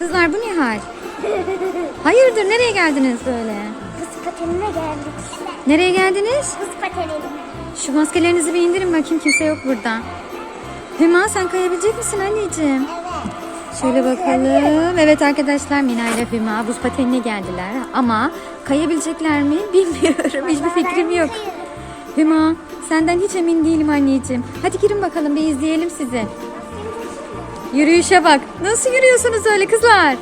Kızlar bu ne hal? Hayırdır nereye geldiniz böyle? Buz patenine geldik. Nereye geldiniz? Buz patenine. Şu maskelerinizi bir indirin bakayım kimse yok burada. Hüma sen kayabilecek misin anneciğim? Evet. Şöyle bakalım. Evet arkadaşlar Mina ile Hüma buz patenine geldiler. Ama kayabilecekler mi bilmiyorum. Hiçbir fikrim yok. Hüma senden hiç emin değilim anneciğim. Hadi girin bakalım bir izleyelim sizi. Yürüyüşe bak. Nasıl yürüyorsunuz öyle kızlar?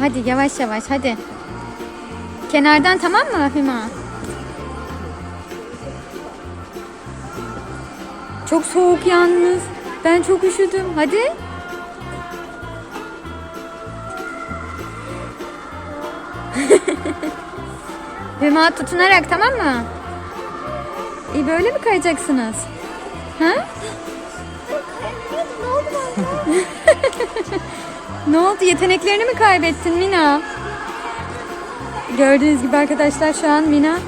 Hadi yavaş yavaş hadi. Kenardan tamam mı Hüma? Çok soğuk yalnız. Ben çok üşüdüm. Hadi. Hüma tutunarak tamam mı? İyi böyle mi kayacaksınız? Ha? Ne oldu? Yeteneklerini mi kaybettin Mina? Gördüğünüz gibi arkadaşlar şu an Mina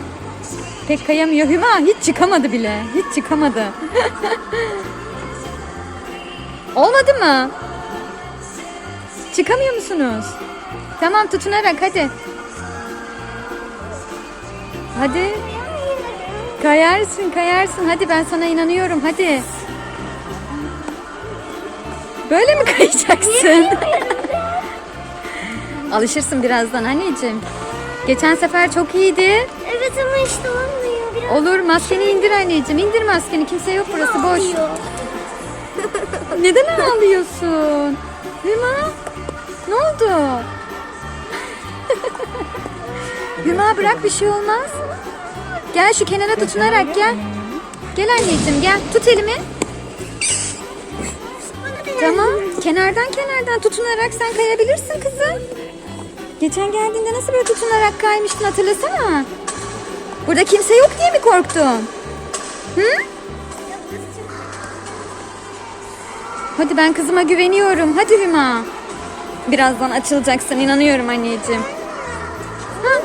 pek kayamıyor. Hüma hiç çıkamadı bile. Hiç çıkamadı. Olmadı mı? Çıkamıyor musunuz? Tamam tutunarak hadi. Hadi. Kayarsın kayarsın. Hadi ben sana inanıyorum. Hadi. Böyle mi kayacaksın? Alışırsın birazdan anneciğim. Geçen sefer çok iyiydi. Evet ama işte olmuyor. Biraz Olur maskeni indir anneciğim. İndir maskeni. Kimse yok burası boş. Neden ağlıyorsun? Hüma ne oldu? Hüma bırak bir şey olmaz. Gel şu kenara tutunarak gel. Gel anneciğim gel. Tut elimi. Tamam. Kenardan kenardan tutunarak sen kayabilirsin kızım. Geçen geldiğinde nasıl böyle tutunarak kaymıştın hatırlasana. Burada kimse yok diye mi korktun? Hı? Hadi ben kızıma güveniyorum. Hadi Hüma. Birazdan açılacaksın inanıyorum anneciğim. Yok.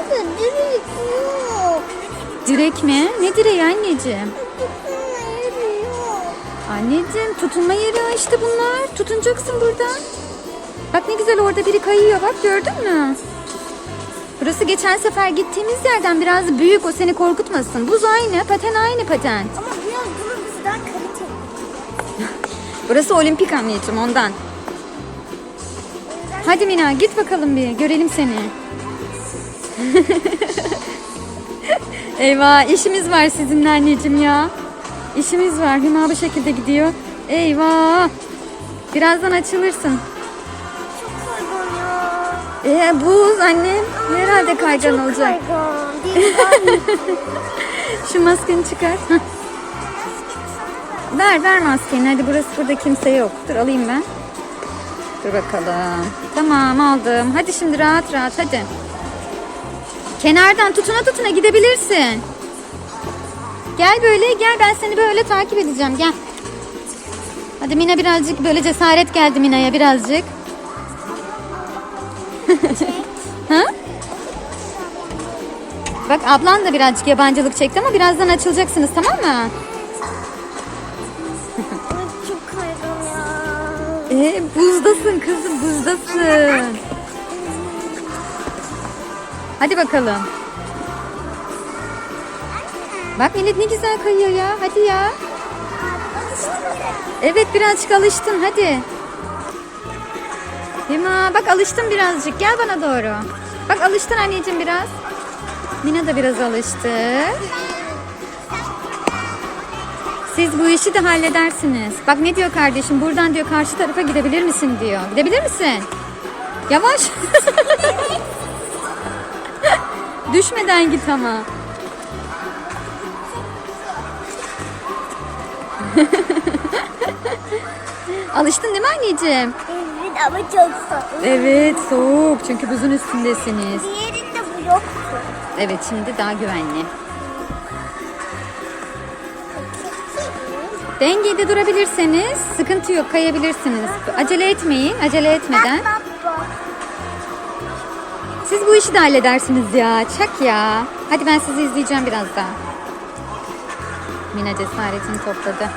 Direk mi? Ne direği anneciğim? Tutunma yeri yok. Anneciğim tutunma yeri işte bunlar. Tutunacaksın burada. Bak ne güzel orada biri kayıyor bak gördün mü? Burası geçen sefer gittiğimiz yerden biraz büyük o seni korkutmasın. Buz aynı, paten aynı paten. Ama biraz bunun bizi daha kaliteli. Burası olimpik anneciğim ondan. Hadi Mina git bakalım bir görelim seni. Eyvah işimiz var sizinle anneciğim ya. İşimiz var. Hüma bu şekilde gidiyor. Eyvah. Birazdan açılırsın. Çok kaygan ya. Ee, buz annem. Herhalde kaygan Çok olacak. kaygan. Değil mi? Şu maskeni çıkar. Ver ver maskeni. Hadi burası burada kimse yok. Dur alayım ben. Dur bakalım. Tamam aldım. Hadi şimdi rahat rahat hadi. Kenardan tutuna tutuna gidebilirsin. Gel böyle gel ben seni böyle takip edeceğim gel. Hadi Mina birazcık böyle cesaret geldi Mina'ya birazcık. ha? Bak ablan da birazcık yabancılık çekti ama birazdan açılacaksınız tamam mı? Çok kaygan ya. Ee, buzdasın kızım buzdasın. Hadi bakalım. Bak millet ne güzel kayıyor ya. Hadi ya. Evet birazcık alıştın hadi. Hima bak alıştın birazcık. Gel bana doğru. Bak alıştın anneciğim biraz. Mina da biraz alıştı. Siz bu işi de halledersiniz. Bak ne diyor kardeşim? Buradan diyor karşı tarafa gidebilir misin diyor. Gidebilir misin? Yavaş. Düşmeden git ama. Alıştın değil mi anneciğim? Evet ama çok soğuk. Evet soğuk çünkü buzun üstündesiniz. Diğerinde bu yoktu. Evet şimdi daha güvenli. Dengede durabilirseniz sıkıntı yok kayabilirsiniz. Acele etmeyin acele etmeden. Siz bu işi de halledersiniz ya. Çak ya. Hadi ben sizi izleyeceğim birazdan. Mina cesaretini topladı.